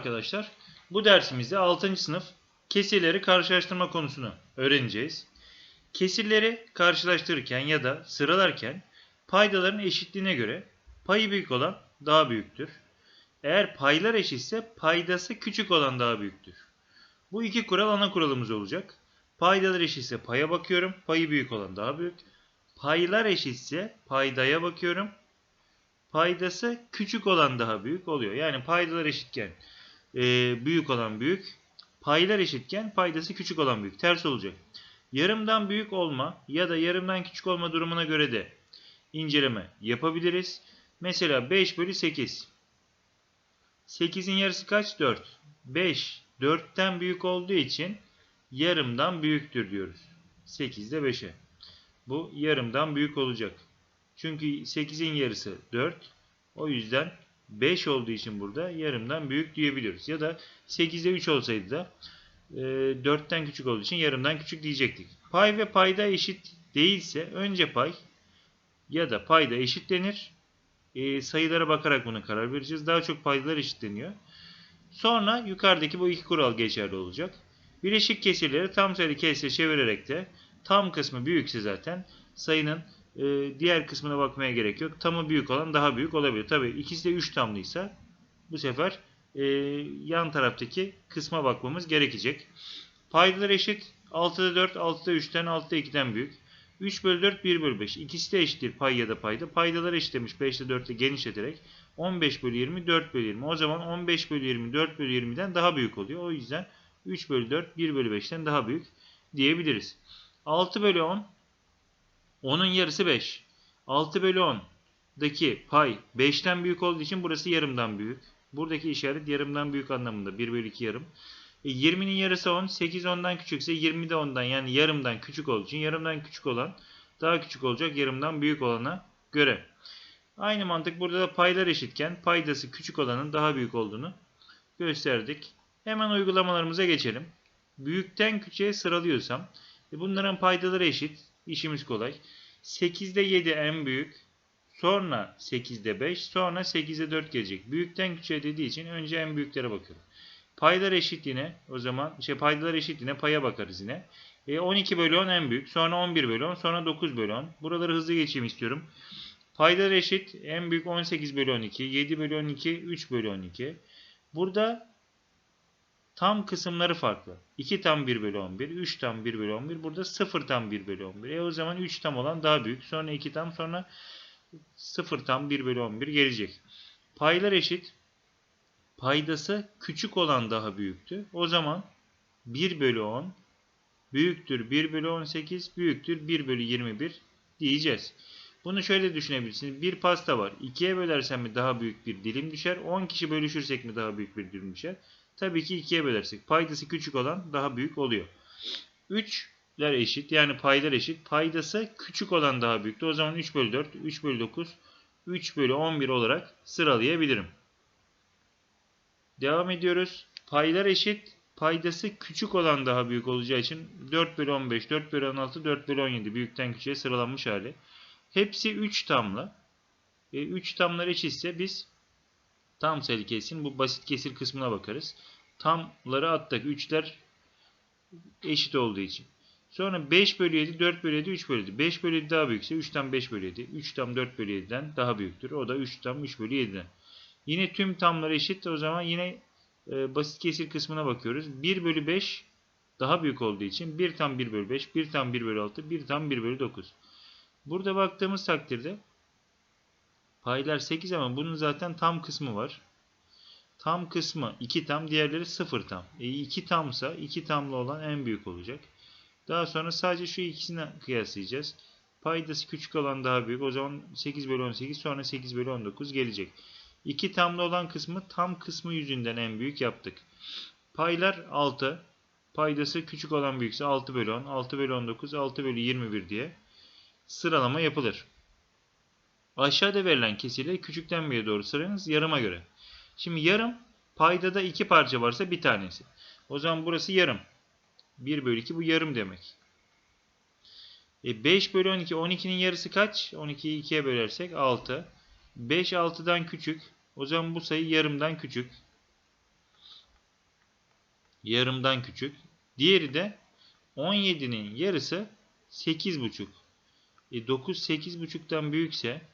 arkadaşlar. Bu dersimizde 6. sınıf kesirleri karşılaştırma konusunu öğreneceğiz. Kesirleri karşılaştırırken ya da sıralarken paydaların eşitliğine göre payı büyük olan daha büyüktür. Eğer paylar eşitse paydası küçük olan daha büyüktür. Bu iki kural ana kuralımız olacak. Paydalar eşitse paya bakıyorum. Payı büyük olan daha büyük. Paylar eşitse paydaya bakıyorum. Paydası küçük olan daha büyük oluyor. Yani paydalar eşitken e, büyük olan büyük. Paylar eşitken paydası küçük olan büyük. Ters olacak. Yarımdan büyük olma ya da yarımdan küçük olma durumuna göre de inceleme yapabiliriz. Mesela 5 bölü 8. 8'in yarısı kaç? 4. 5 4'ten büyük olduğu için yarımdan büyüktür diyoruz. 8 de 5'e. Bu yarımdan büyük olacak. Çünkü 8'in yarısı 4. O yüzden 5 olduğu için burada yarımdan büyük diyebiliyoruz. Ya da 8'de 3 olsaydı da e, 4'ten küçük olduğu için yarımdan küçük diyecektik. Pay ve payda eşit değilse önce pay ya da payda eşitlenir. E, sayılara bakarak buna karar vereceğiz. Daha çok paydalar eşitleniyor. Sonra yukarıdaki bu iki kural geçerli olacak. Bileşik kesirleri tam sayılı kesire çevirerek de tam kısmı büyükse zaten sayının e, diğer kısmına bakmaya gerek yok. Tamı büyük olan daha büyük olabilir. Tabi ikisi de 3 tamlıysa bu sefer e, yan taraftaki kısma bakmamız gerekecek. Paydalar eşit. 6'da 4, 6'da 3'ten, 6'da 2'den büyük. 3 bölü 4, 1 bölü 5. İkisi de eşittir pay ya da payda. Paydalar eşitlemiş 5 ile 4 ile genişleterek 15 bölü 20, 4 bölü 20. O zaman 15 bölü 20, 4 bölü 20'den daha büyük oluyor. O yüzden 3 bölü 4, 1 bölü 5'ten daha büyük diyebiliriz. 6 bölü 10, 10'un yarısı 5. 6 bölü 10'daki pay 5'ten büyük olduğu için burası yarımdan büyük. Buradaki işaret yarımdan büyük anlamında. 1 bölü 2 yarım. E, 20'nin yarısı 10. 8 10'dan küçükse 20 de 10'dan yani yarımdan küçük olduğu için yarımdan küçük olan daha küçük olacak yarımdan büyük olana göre. Aynı mantık burada da paylar eşitken paydası küçük olanın daha büyük olduğunu gösterdik. Hemen uygulamalarımıza geçelim. Büyükten küçüğe sıralıyorsam e, bunların paydaları eşit. İşimiz kolay. 8'de 7 en büyük. Sonra 8'de 5. Sonra 8'de 4 gelecek. Büyükten küçüğe dediği için önce en büyüklere bakıyorum. Paylar eşit yine. O zaman şey paydalar eşit yine paya bakarız yine. E, 12 bölü 10 en büyük. Sonra 11 bölü 10. Sonra 9 bölü 10. Buraları hızlı geçeyim istiyorum. Paydalar eşit. En büyük 18 bölü 12. 7 bölü 12. 3 bölü 12. Burada tam kısımları farklı. 2 tam 1 bölü 11. 3 tam 1 bölü 11. Burada 0 tam 1 bölü 11. E o zaman 3 tam olan daha büyük. Sonra 2 tam sonra 0 tam 1 bölü 11 gelecek. Paylar eşit. Paydası küçük olan daha büyüktü. O zaman 1 bölü 10 büyüktür 1 bölü 18 büyüktür 1 bölü 21 diyeceğiz. Bunu şöyle düşünebilirsiniz. Bir pasta var. 2'ye bölersem mi daha büyük bir dilim düşer? 10 kişi bölüşürsek mi daha büyük bir dilim düşer? Tabii ki 2'ye bölersek. Paydası küçük olan daha büyük oluyor. 3'ler eşit. Yani paylar eşit. Paydası küçük olan daha büyüktü. O zaman 3 bölü 4, 3 bölü 9, 3 bölü 11 olarak sıralayabilirim. Devam ediyoruz. Paylar eşit. Paydası küçük olan daha büyük olacağı için 4 bölü 15, 4 bölü 16, 4 bölü 17 büyükten küçüğe sıralanmış hali. Hepsi 3 tamla. E, 3 tamlar eşitse biz tam sayılı kesin bu basit kesir kısmına bakarız. Tamları attık. 3'ler eşit olduğu için. Sonra 5 bölü 7, 4 bölü 7, 3 bölü 7. 5 bölü 7 daha büyükse 3 tam 5 bölü 7. 3 tam 4 bölü 7'den daha büyüktür. O da 3 tam 3 bölü 7'den. Yine tüm tamlar eşit. O zaman yine e, basit kesir kısmına bakıyoruz. 1 bölü 5 daha büyük olduğu için 1 tam 1 bölü 5, 1 tam 1 bölü 6, 1 tam 1 bölü 9. Burada baktığımız takdirde paylar 8 ama bunun zaten tam kısmı var. Tam kısmı 2 tam, diğerleri 0 tam. E 2 tamsa 2 tamlı olan en büyük olacak. Daha sonra sadece şu ikisini kıyaslayacağız. Paydası küçük olan daha büyük. O zaman 8 bölü 18 sonra 8 bölü 19 gelecek. 2 tamlı olan kısmı tam kısmı yüzünden en büyük yaptık. Paylar 6. Paydası küçük olan büyükse 6 bölü 10, 6 bölü 19, 6 bölü 21 diye sıralama yapılır. Aşağıda verilen kesirleri küçükten büyüğe doğru sıranız yarıma göre. Şimdi yarım paydada iki parça varsa bir tanesi. O zaman burası yarım. 1 bölü 2 bu yarım demek. E 5 bölü 12. 12'nin yarısı kaç? 12'yi 2'ye bölersek 6. 5 6'dan küçük. O zaman bu sayı yarımdan küçük. Yarımdan küçük. Diğeri de 17'nin yarısı 8,5. E 9 8,5'tan büyükse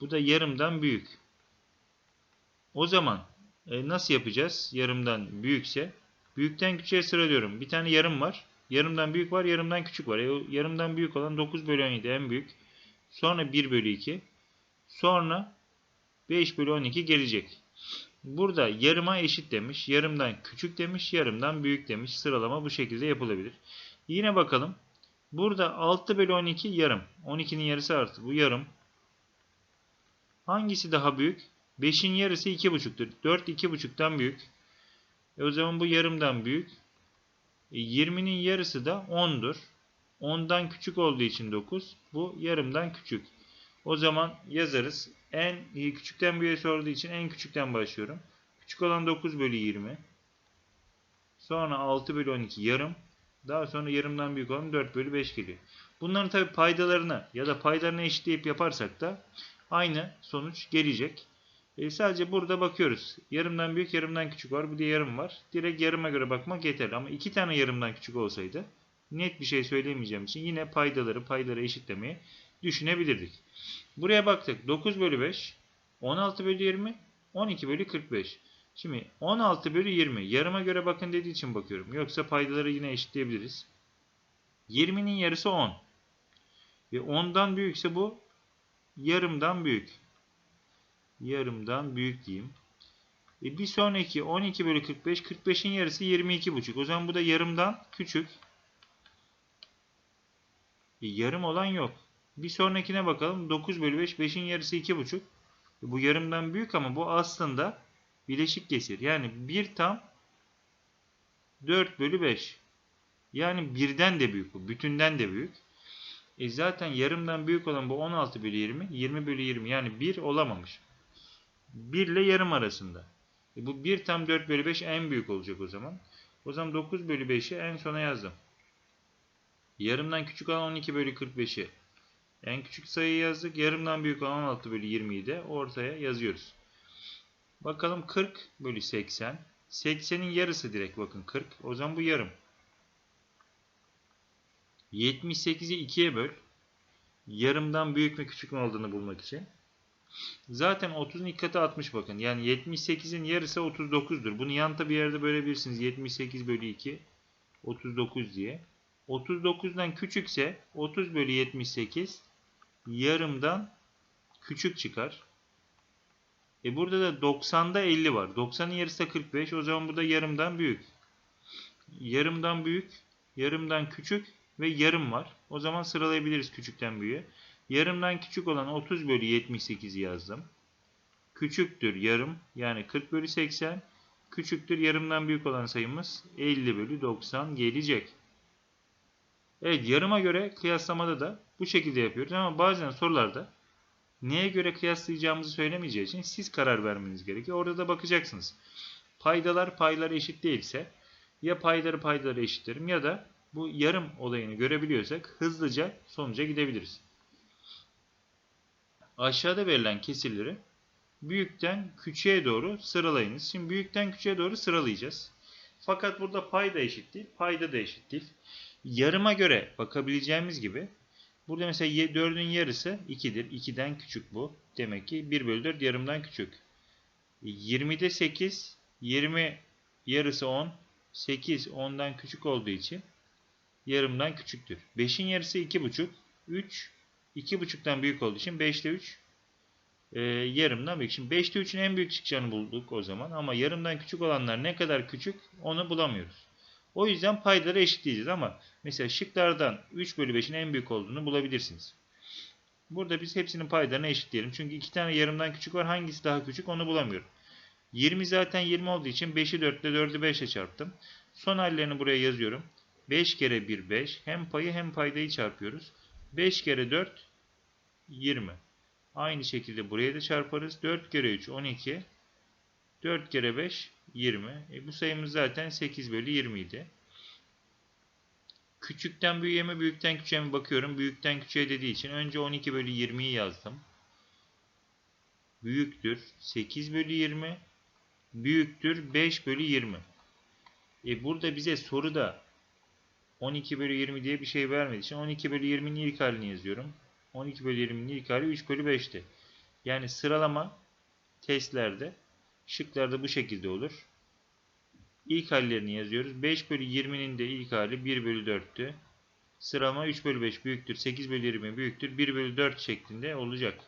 bu da yarımdan büyük. O zaman e, nasıl yapacağız? Yarımdan büyükse büyükten küçüğe sıralıyorum. Bir tane yarım var. Yarımdan büyük var, yarımdan küçük var. E, yarımdan büyük olan 9 bölü 17 en büyük. Sonra 1 bölü 2. Sonra 5 bölü 12 gelecek. Burada yarıma eşit demiş. Yarımdan küçük demiş. Yarımdan büyük demiş. Sıralama bu şekilde yapılabilir. Yine bakalım. Burada 6 bölü 12 yarım. 12'nin yarısı artı. Bu yarım. Hangisi daha büyük? 5'in yarısı 2,5'tür. 4 2,5'tan büyük. E o zaman bu yarımdan büyük. E 20'nin yarısı da 10'dur. 10'dan küçük olduğu için 9. Bu yarımdan küçük. O zaman yazarız. En e, küçükten büyüğe sorduğu için en küçükten başlıyorum. Küçük olan 9 bölü 20. Sonra 6 bölü 12 yarım. Daha sonra yarımdan büyük olan 4 bölü 5 geliyor. Bunların tabi paydalarını ya da paylarını eşitleyip yaparsak da aynı sonuç gelecek. E sadece burada bakıyoruz. Yarımdan büyük, yarımdan küçük var. Bir de yarım var. Direkt yarıma göre bakmak yeterli. Ama iki tane yarımdan küçük olsaydı net bir şey söyleyemeyeceğim için yine paydaları payları eşitlemeyi düşünebilirdik. Buraya baktık. 9 bölü 5, 16 bölü 20, 12 bölü 45. Şimdi 16 bölü 20. Yarıma göre bakın dediği için bakıyorum. Yoksa paydaları yine eşitleyebiliriz. 20'nin yarısı 10. Ve 10'dan büyükse bu yarımdan büyük. Yarımdan büyük diyeyim. E bir sonraki 12 bölü 45. 45'in yarısı 22,5. O zaman bu da yarımdan küçük. E yarım olan yok. Bir sonrakine bakalım. 9 bölü 5. 5'in yarısı 2,5. E bu yarımdan büyük ama bu aslında bileşik kesir. Yani 1 tam 4 bölü 5. Yani birden de büyük bu. Bütünden de büyük. E zaten yarımdan büyük olan bu 16 bölü 20. 20 bölü 20 yani 1 olamamış. 1 ile yarım arasında. E bu 1 tam 4 bölü 5 en büyük olacak o zaman. O zaman 9 bölü 5'i en sona yazdım. Yarımdan küçük olan 12 bölü 45'i en küçük sayıyı yazdık. Yarımdan büyük olan 16 bölü 20'yi de ortaya yazıyoruz. Bakalım 40 bölü 80. 80'in yarısı direkt bakın 40. O zaman bu yarım. 78'i 2'ye böl. Yarımdan büyük mü küçük mü olduğunu bulmak için. Zaten 30'un ilk katı 60 bakın. Yani 78'in yarısı 39'dur. Bunu yanta bir yerde bölebilirsiniz. 78 bölü 2 39 diye. 39'dan küçükse 30 bölü 78 yarımdan küçük çıkar. E burada da 90'da 50 var. 90'ın yarısı da 45. O zaman bu da yarımdan büyük. Yarımdan büyük, yarımdan küçük ve yarım var. O zaman sıralayabiliriz küçükten büyüğe. Yarımdan küçük olan 30 bölü 78'i yazdım. Küçüktür yarım yani 40 bölü 80. Küçüktür yarımdan büyük olan sayımız 50 bölü 90 gelecek. Evet yarıma göre kıyaslamada da bu şekilde yapıyoruz ama bazen sorularda neye göre kıyaslayacağımızı söylemeyeceği için siz karar vermeniz gerekiyor. Orada da bakacaksınız. Paydalar paylar eşit değilse ya payları paydaları eşitlerim ya da bu yarım olayını görebiliyorsak hızlıca sonuca gidebiliriz. Aşağıda verilen kesirleri büyükten küçüğe doğru sıralayınız. Şimdi büyükten küçüğe doğru sıralayacağız. Fakat burada payda eşit değil, payda da eşit değil. Yarıma göre bakabileceğimiz gibi burada mesela 4'ün yarısı 2'dir. 2'den küçük bu. Demek ki 1 bölü 4 yarımdan küçük. 20'de 8, 20 yarısı 10, 8 10'dan küçük olduğu için yarımdan küçüktür. 5'in yarısı 2,5, 3 2,5'tan büyük olduğu için 5'te 3 e, yarımdan büyük. Şimdi 5'te 3'ün en büyük çıkacağını bulduk o zaman ama yarımdan küçük olanlar ne kadar küçük onu bulamıyoruz. O yüzden payları eşitleyeceğiz ama mesela şıklardan 3 bölü 5'in en büyük olduğunu bulabilirsiniz. Burada biz hepsinin paylarını eşitleyelim. Çünkü iki tane yarımdan küçük var. Hangisi daha küçük onu bulamıyorum. 20 zaten 20 olduğu için 5'i 4 ile 4'ü 5'e çarptım. Son hallerini buraya yazıyorum. 5 kere 1 5. Hem payı hem paydayı çarpıyoruz. 5 kere 4 20. Aynı şekilde buraya da çarparız. 4 kere 3 12. 4 kere 5 20. E bu sayımız zaten 8 bölü 20 idi. Küçükten büyüğe mi büyükten küçüğe mi bakıyorum. Büyükten küçüğe dediği için önce 12 bölü 20'yi yazdım. Büyüktür 8 bölü 20. Büyüktür 5 bölü 20. E burada bize soruda 12 bölü 20 diye bir şey vermediği için 12 bölü 20'nin ilk halini yazıyorum. 12 bölü 20'nin ilk hali 3 bölü 5'ti. Yani sıralama testlerde şıklarda bu şekilde olur. İlk hallerini yazıyoruz. 5 bölü 20'nin de ilk hali 1 bölü 4'tü. Sıralama 3 bölü 5 büyüktür. 8 bölü 20 büyüktür. 1 bölü 4 şeklinde olacak.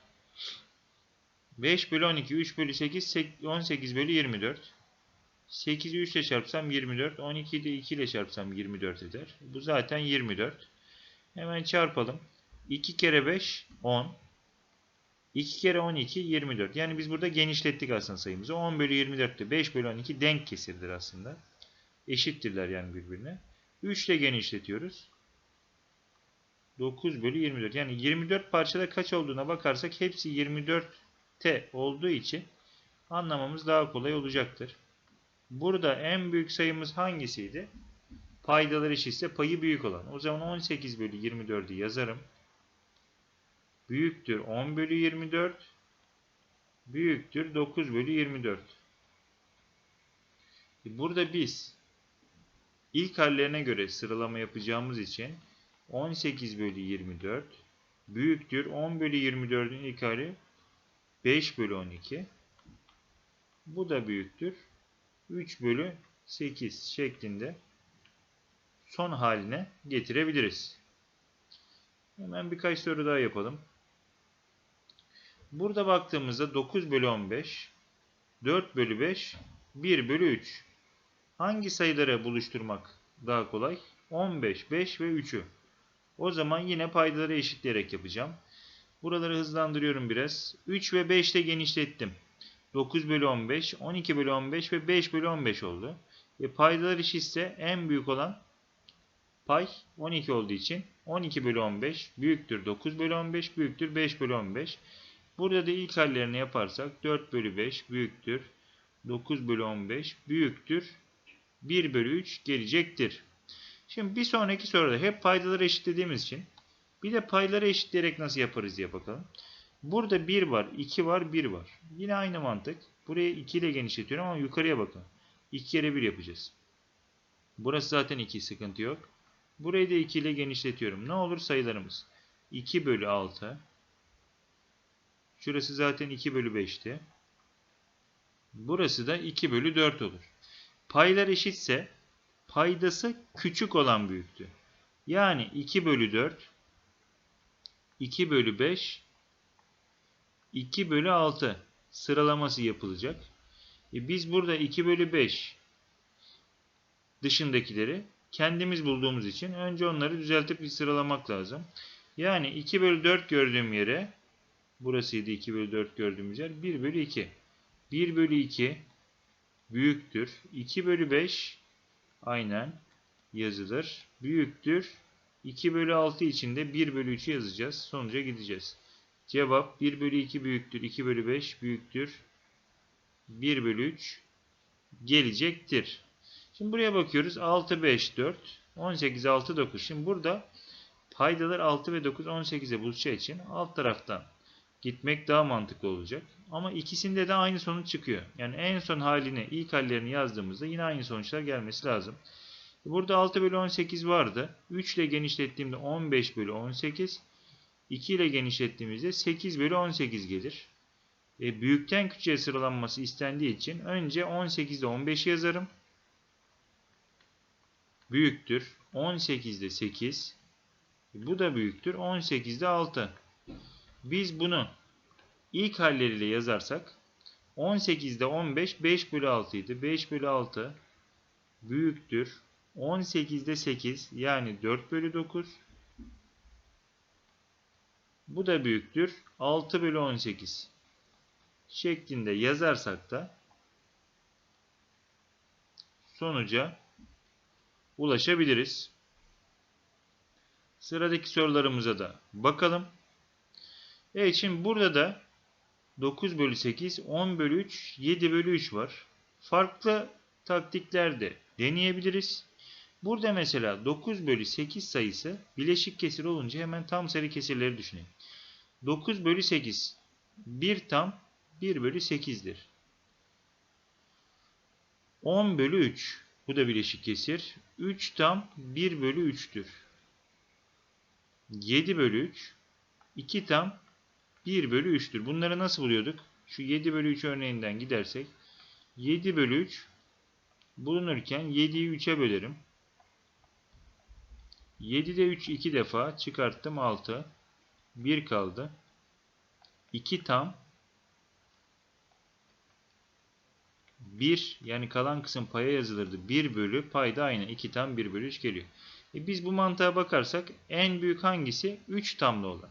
5 bölü 12, 3 bölü 8, 18 bölü 24. 8'i 3 ile çarpsam 24. 12'yi de 2 ile çarpsam 24 eder. Bu zaten 24. Hemen çarpalım. 2 kere 5, 10. 2 kere 12, 24. Yani biz burada genişlettik aslında sayımızı. 10 bölü 24 de 5 bölü 12 denk kesirdir aslında. Eşittirler yani birbirine. 3 ile genişletiyoruz. 9 bölü 24. Yani 24 parçada kaç olduğuna bakarsak hepsi 24'te olduğu için anlamamız daha kolay olacaktır. Burada en büyük sayımız hangisiydi? Paydalar eşitse payı büyük olan. O zaman 18 bölü 24'ü yazarım. Büyüktür 10 bölü 24. Büyüktür 9 bölü 24. E, Burada biz ilk hallerine göre sıralama yapacağımız için 18 bölü 24 büyüktür 10 bölü 24'ün ilk hali 5 bölü 12. Bu da büyüktür 3 bölü 8 şeklinde son haline getirebiliriz. Hemen birkaç soru daha yapalım. Burada baktığımızda 9 bölü 15, 4 bölü 5, 1 bölü 3. Hangi sayıları buluşturmak daha kolay? 15, 5 ve 3'ü. O zaman yine paydaları eşitleyerek yapacağım. Buraları hızlandırıyorum biraz. 3 ve 5 ile genişlettim. 9 bölü 15, 12 bölü 15 ve 5 bölü 15 oldu. E, paydalar eşitse en büyük olan pay 12 olduğu için 12 bölü 15 büyüktür 9 bölü 15 büyüktür 5 bölü 15. Burada da ilk hallerini yaparsak 4 bölü 5 büyüktür 9 bölü 15 büyüktür 1 bölü 3 gelecektir. Şimdi bir sonraki soruda hep paydaları eşitlediğimiz için bir de payları eşitleyerek nasıl yaparız diye bakalım. Burada 1 var, 2 var, 1 var. Yine aynı mantık. Burayı 2 ile genişletiyorum ama yukarıya bakın. 2 kere 1 yapacağız. Burası zaten 2 sıkıntı yok. Burayı da 2 ile genişletiyorum. Ne olur sayılarımız? 2 bölü 6. Şurası zaten 2 bölü 5'ti. Burası da 2 bölü 4 olur. Paylar eşitse paydası küçük olan büyüktü. Yani 2 bölü 4 2 bölü 5 2 bölü 6 sıralaması yapılacak. E biz burada 2 bölü 5 dışındakileri kendimiz bulduğumuz için önce onları düzeltip bir sıralamak lazım. Yani 2 bölü 4 gördüğüm yere burasıydı 2 bölü 4 gördüğümüz yer 1 bölü 2. 1 bölü 2 büyüktür. 2 bölü 5 aynen yazılır. Büyüktür. 2 bölü 6 için de 1 bölü 3'ü yazacağız. Sonuca gideceğiz. Cevap 1 bölü 2 büyüktür. 2 bölü 5 büyüktür. 1 bölü 3 gelecektir. Şimdi buraya bakıyoruz. 6, 5, 4, 18, 6, 9. Şimdi burada paydalar 6 ve 9, 18'e buluşacağı için alt taraftan gitmek daha mantıklı olacak. Ama ikisinde de aynı sonuç çıkıyor. Yani en son halini, ilk hallerini yazdığımızda yine aynı sonuçlar gelmesi lazım. Burada 6 bölü 18 vardı. 3 ile genişlettiğimde 15 bölü 18. 2 ile genişlettiğimizde 8 bölü 18 gelir. E, büyükten küçüğe sıralanması istendiği için önce 18'de 15 yazarım. Büyüktür. 18'de 8. E, bu da büyüktür. 18'de 6. Biz bunu ilk halleriyle yazarsak 18'de 15 5 bölü 6 idi. 5 bölü 6 büyüktür. 18'de 8 yani 4 bölü 9. Bu da büyüktür. 6 bölü 18 şeklinde yazarsak da sonuca ulaşabiliriz. Sıradaki sorularımıza da bakalım. Evet şimdi burada da 9 bölü 8, 10 bölü 3, 7 bölü 3 var. Farklı taktiklerde deneyebiliriz. Burada mesela 9 bölü 8 sayısı bileşik kesir olunca hemen tam sayı kesirleri düşünelim. 9 bölü 8 1 tam 1 bölü 8'dir. 10 bölü 3 Bu da bileşik kesir. 3 tam 1 bölü 3'tür. 7 bölü 3. 2 tam 1 bölü 3'tür. Bunları nasıl buluyorduk? Şu 7 bölü 3 örneğinden gidersek 7 bölü 3 bulunurken 7'yi 3'e bölerim. 7'de 3 2 defa çıkarttım 6. 1 kaldı. 2 tam 1 yani kalan kısım paya yazılırdı. 1 bölü payda aynı. 2 tam 1 bölü 3 geliyor. E biz bu mantığa bakarsak en büyük hangisi? 3 tamlı olan.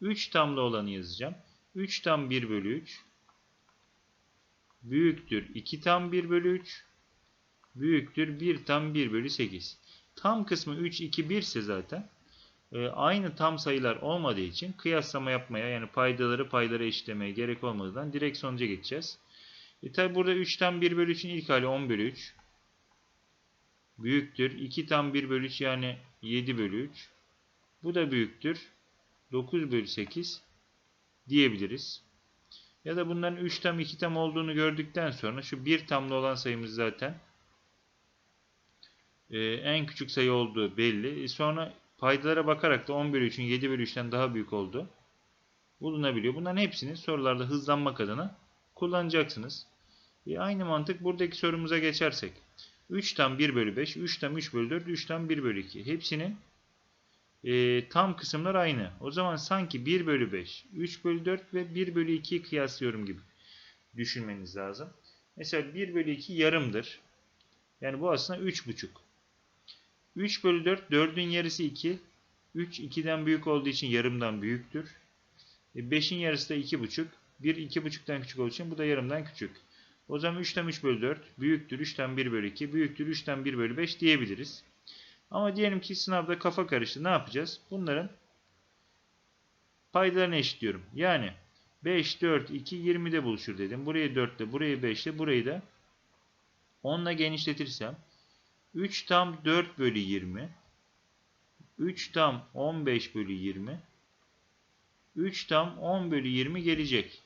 3 tamlı olanı yazacağım. 3 tam 1 bölü 3 büyüktür 2 tam 1 bölü 3 büyüktür 1 tam 1 bölü 8. Tam kısmı 3, 2, 1 ise zaten e, aynı tam sayılar olmadığı için kıyaslama yapmaya yani paydaları paylara eşitlemeye gerek olmadan direkt sonuca geçeceğiz. E tabi burada 3'ten 1 bölü 3'ün ilk hali 10 bölü 3 büyüktür. 2 tam 1 bölü 3 yani 7 bölü 3. Bu da büyüktür. 9 bölü 8 diyebiliriz. Ya da bunların 3 tam 2 tam olduğunu gördükten sonra şu 1 tamlı olan sayımız zaten e, en küçük sayı olduğu belli. E, sonra paydalara bakarak da 10 bölü 3'ün 7 bölü 3'ten daha büyük olduğu bulunabiliyor. Bunların hepsini sorularda hızlanmak adına kullanacaksınız. E, aynı mantık buradaki sorumuza geçersek. 3 tam 1 bölü 5, 3 tam 3 bölü 4, 3 tam 1 bölü 2. Hepsinin e, tam kısımlar aynı. O zaman sanki 1 bölü 5, 3 bölü 4 ve 1 bölü 2'yi kıyaslıyorum gibi düşünmeniz lazım. Mesela 1 bölü 2 yarımdır. Yani bu aslında 3,5. 3 bölü 4, 4'ün yarısı 2. 3, 2'den büyük olduğu için yarımdan büyüktür. E, 5'in yarısı da 2,5. 1, 2,5'tan küçük olduğu için bu da yarımdan küçük. O zaman 3'ten 3 bölü 4 büyüktür 3'ten 1 bölü 2 büyüktür 3'ten 1 bölü 5 diyebiliriz. Ama diyelim ki sınavda kafa karıştı. Ne yapacağız? Bunların paydalarını eşitliyorum. Yani 5, 4, 2, 20'de buluşur dedim. Burayı 4 ile, burayı 5 ile, burayı da 10 ile genişletirsem 3 tam 4 bölü 20 3 tam 15 bölü 20 3 tam 10 bölü 20 gelecek.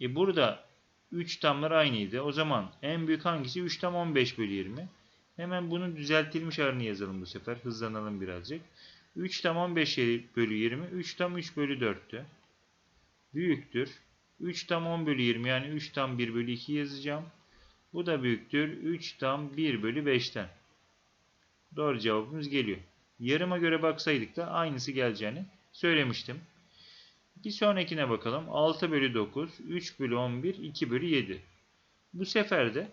E burada 3 tamlar aynıydı. O zaman en büyük hangisi? 3 tam 15 bölü 20. Hemen bunun düzeltilmiş halini yazalım bu sefer. Hızlanalım birazcık. 3 tam 15 bölü 20. 3 tam 3 bölü 4'tü. Büyüktür. 3 tam 10 bölü 20 yani 3 tam 1 bölü 2 yazacağım. Bu da büyüktür. 3 tam 1 bölü 5'ten. Doğru cevabımız geliyor. Yarıma göre baksaydık da aynısı geleceğini söylemiştim. Bir sonrakine bakalım. 6 bölü 9, 3 bölü 11, 2 bölü 7. Bu sefer de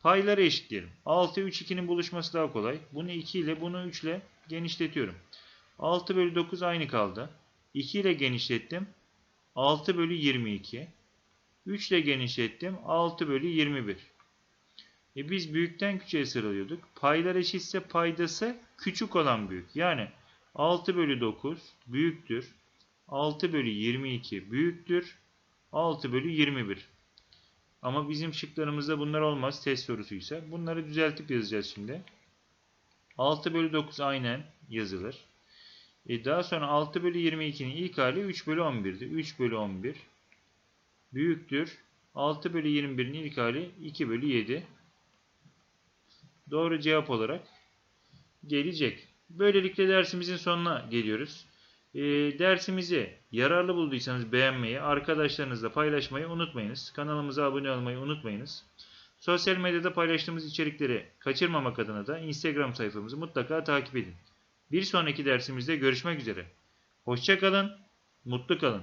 payları eşitleyelim. 6, 3, 2'nin buluşması daha kolay. Bunu 2 ile bunu 3 ile genişletiyorum. 6 bölü 9 aynı kaldı. 2 ile genişlettim. 6 bölü 22. 3 ile genişlettim. 6 bölü 21. E biz büyükten küçüğe sıralıyorduk. Paylar eşitse paydası küçük olan büyük. Yani 6 bölü 9 büyüktür. 6 bölü 22 büyüktür. 6 bölü 21. Ama bizim şıklarımızda bunlar olmaz. Test sorusuysa. Bunları düzeltip yazacağız şimdi. 6 bölü 9 aynen yazılır. E daha sonra 6 bölü 22'nin ilk hali 3 bölü 11'di. 3 bölü 11 büyüktür. 6 bölü 21'in ilk hali 2 bölü 7. Doğru cevap olarak gelecek. Böylelikle dersimizin sonuna geliyoruz. E, dersimizi yararlı bulduysanız beğenmeyi, arkadaşlarınızla paylaşmayı unutmayınız. Kanalımıza abone olmayı unutmayınız. Sosyal medyada paylaştığımız içerikleri kaçırmamak adına da Instagram sayfamızı mutlaka takip edin. Bir sonraki dersimizde görüşmek üzere. Hoşçakalın, mutlu kalın.